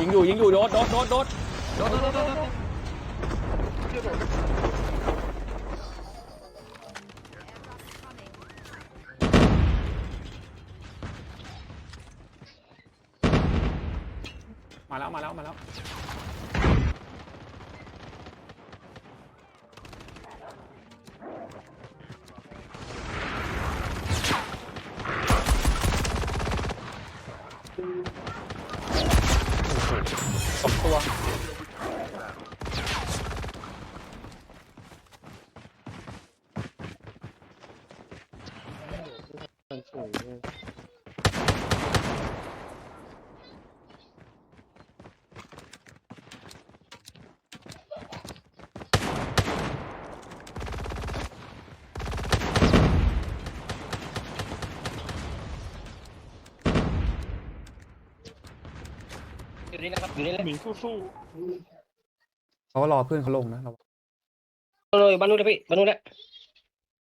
ยิงอยู่ยิงอยู่โดดโดดโดดโดดโดดโดดโดดโดดมาแล้วมาแล้วมาแล้ว สองตัว มันสูงเลย อยู่ นี่นะครับอยู่นี่เลยหมิงสู้เขาก็รอเพื่อนเขาลงนะเราเลยบ้านนู้นเลยพี่บ้านนู้นแหละ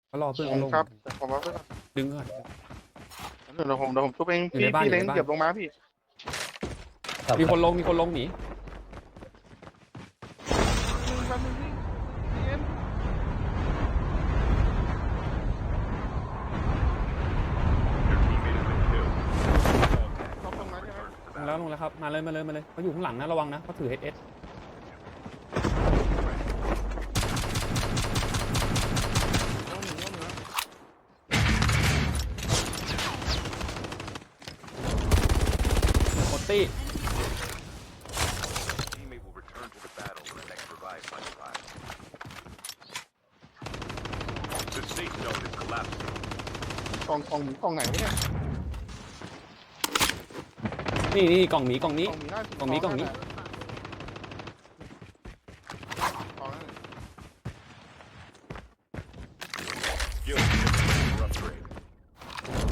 เขารอๆเพื่อนเขาลงครับผมว่าเพื่อนดึงก่อน เดี๋ยวผมเดี๋ยวผมทุบเองอยู่พี่ในบ้านพี่เล้งอยู่ในบ้าน เก็บลงมาพี่มีคนลงมีคนลงหนี แป๊บนึงพี่เย็นเขาตรงนั้นใช่ไหม ลง แล้วลงแล้วครับ มาเลยมาเลยมาเลยเขาอยู่ข้างหลังนะระวังนะเขาถือเอสเอสน้องหนึ่งน้องหนึ่งนะหมดตี้ Teammate will return to the battle when the next revive flight arrives. The safe zone is collapsing. กล่องกล่องกล่องไหนวะเนี่ย นี่นี่กล่องหมีกล่องนี้กล่องมีหน้ากล่องนี้กล่องนี้ กล่องนั้น Skill for upgrade.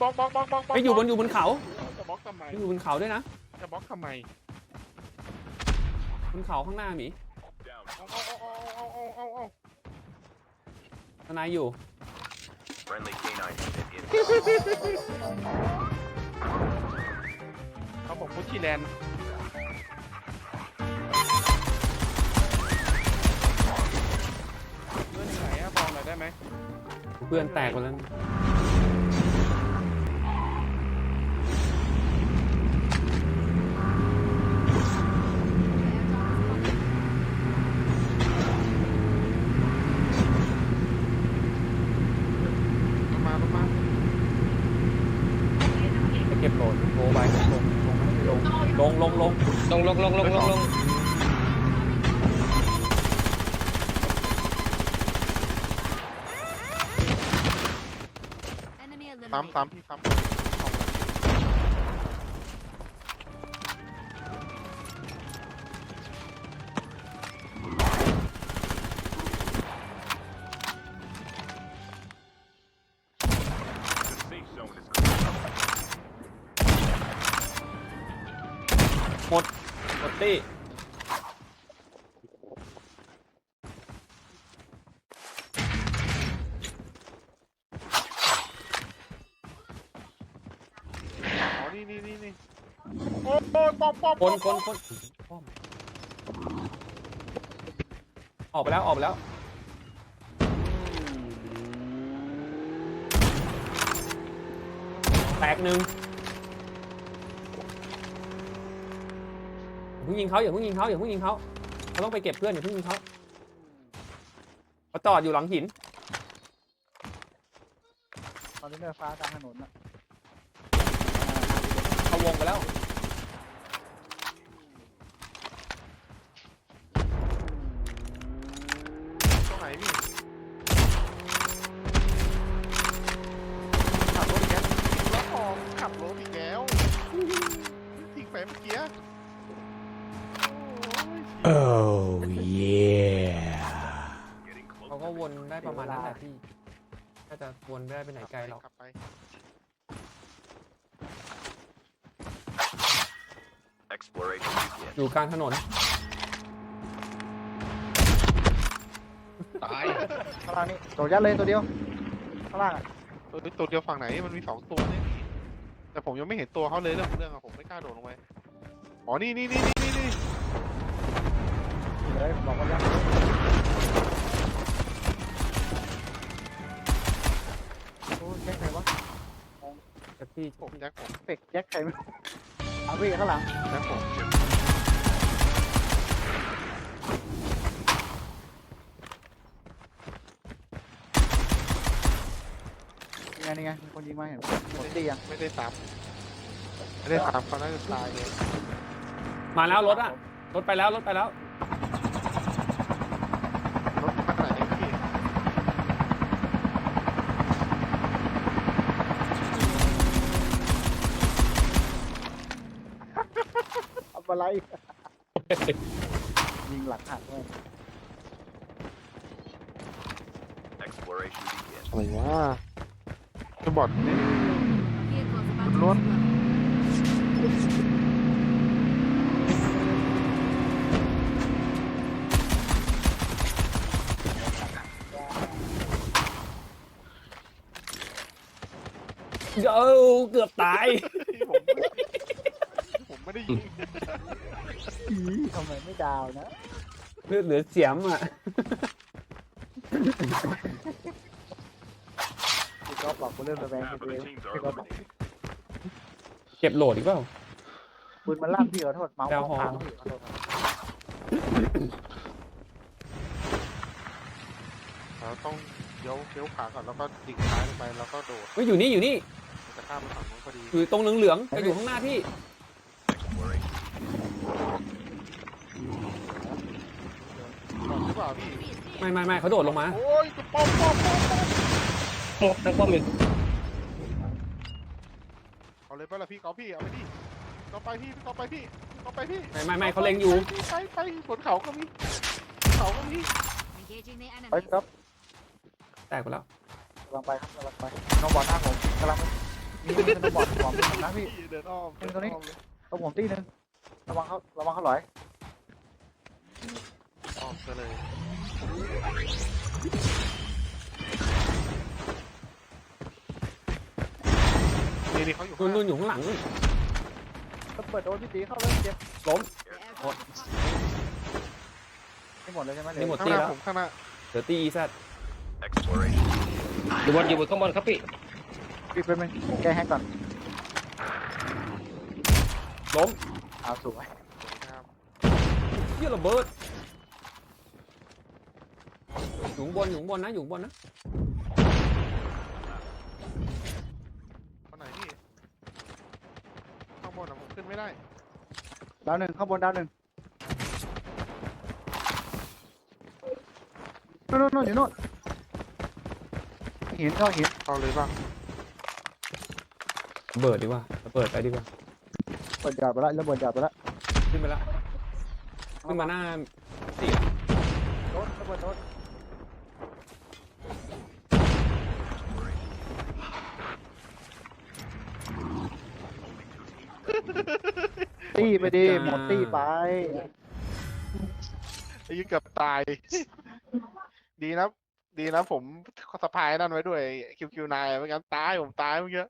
บล็อกบล็อกบล็อกบล็อกบล็อกไปอยู่บนอยู่บนเขาจะบล็อกทำไมอยู่บนเขาด้วยนะจะบล็อกทำไมบนเขาข้างหน้าหมี Down. เอาเอาเอาเอาเอาเอาเอาทนายอยู่ เขาบอกพุชชี่แลนด์เพื่อนอยู่ไหนอะบอกหน่อยได้ไหม เพื่อนแตกหมดแล้ว ลงมาลงมา ไปเก็บโหลดโทรไปลงลงลงลงลงลงลงลงลงลงลงสามสามพี่สา ตี้อ๋อ นี่นี่นี่นี่โอ้ยป๊อปป๊อปป๊อปคนคนคนป้อมออกไปแล้วออกไปแล้ว แตกหนึ่ง เพิ่งยิงเขาอย่าเพิ่งยิงเขาอย่าเพิ่งยิงเขาเขาต้องไปเก็บเพื่อนอย่าเพิ่งยิงเขาเขาจอดอยู่หลังหินคอนเทนเนอร์ฟ้ากลางถนนอะเขาวงไปแล้ว โอ้ย Getting เขา close. ก็วนได้ประมาณนั้นแหละพี่ถ้าจะวนไม่ได้ไปไหนไกลหรอกขับไป Exploration begins. อยู่กลางถนนตายข้างล่างนี่โดดยัดเลยตัวเดียวข้างล่างอะเอ้ยตัวเดียวฝั่งไหนมันมีสองตัวเนี่ยพี่แต่ผมยังไม่เห็นตัวเขาเลยเรื่องของเรื่องอะผมไม่กล้าโดดลงไปอ๋อนี่นี่นี่นี่นี่ เลยบอกว่ายังโอ้แจ็คใครวะแต่พี่ผมแจ็คผมเป็กแจ็คใครไม่รู้เอาพี่ข้างหลังแจ็คผมนี่ไงนี่ไงมีคนยิงมาเห็นหมดตียังไม่ได้ตามไม่ได้ตามเขาน่าจะตายเลยมาแล้วรถอะรถไปแล้วรถไปแล้ว รถข้างไหนเนี่ยพี่ เอาอะไร ยิงหลังหักเลย Exploration begins. อะไรวะจะบอดเนี่ย Vehicles about to Lord. explode. เออเกือบตายผมผม ไม่ได้ยิงอีทำไมไม่ดาวนะเลือดเหลือเสียมอะพี่ก็บอกกูเล่นระแวง Half ไป of เอ the ง teams พี่ are ก็บอก eliminated. เก็บโหลดอีกเปล่าปืนมันลั่นพี่ขอโทษเมาส์แอลเมาส์ฮอล์พังพี่ขอโทษครับเราต้องเลี้ยวเลี้ยวขาก่อนแล้วก็ดิ่งซ้ายลงไปแล้วก็โดดไม่อยู่นี่อยู่นี่ จะข้ามไปฝั่งนู้นพอดีอยู่ตรงเหลืองๆจะอยู่ข้างหน้าพี่ Exploration. หมดห รือเปล่าพี่ ไม่ไม่ไม่เขาโดดลงมา โอ้ยจะป้อมป้อมป้อมป้อมโอ้ตั้งป้อมอยู่เอาเลยไปละพี่เอาพี่เอาไปดิเอาไปพี่เอาไปพี่เอาไปพี่ไม่ไม่ไม่เขาเล็งอยู่ ไปไปไปบนเขาก็มีเขาก็มี Engaging the ไป enemy. ครับแตกไปแล้วกำลังไปครับกำลังไปน้องบอลหน้าผมกำลังไปมีมีน้องบอลขวามือผมนะพี่พี่เดินอ้อมเดินตรงนี้อ้อมเลยต้องผมตีหนึงระวังเขาระวังเขาหลอย อ้อมไปเลยนี่นี่เขาอยู่นู่ข้านงหนู่น้านอยู่ข้างหลังนู่นก็เปิดโดนพี่ตีเข้าเลยเจ็บล้ม The airdrop. ไม่หมดเลยใช่ไหมนี่หมด ข้างตีหน้าแล้วผมข้างหน้าเดี๋ยวตีอีแซด Exploration. อยู่บนอยู่บนข้างบนครับพี่พี่เป็นเป็นแก้แฮกก่อนล้มเอาสวย สวยงามเยี่ยระเบิด อยู่ข้างบนอยู่ข้างบนนะอยู่ข้างบนนะคนไหนพี่ข้างบนอะผมขึ้นไม่ได้ดาวหนึ่งข้างบนดาวหนึ่งนู่นนู่นนู่นอยู่นู่นหินเข้าหินเอาเลยป่ะระเบิดดีกว่าระเบิดไปดีกว่าเปิดหยอดไปแล้วแล้วเปิดหยอดไปแล้วขึ้นไปแล้วขึ้นมาหน้าสี่โดนระเบิดโดน ตีไปดิหมดตีไป ไอ้ยี่เกือบตาย ดีนะ ดีนะผมสะพายนั่นไว้ด้วย QQ9 ไม่งั้นตายผมตายเมื่อกี้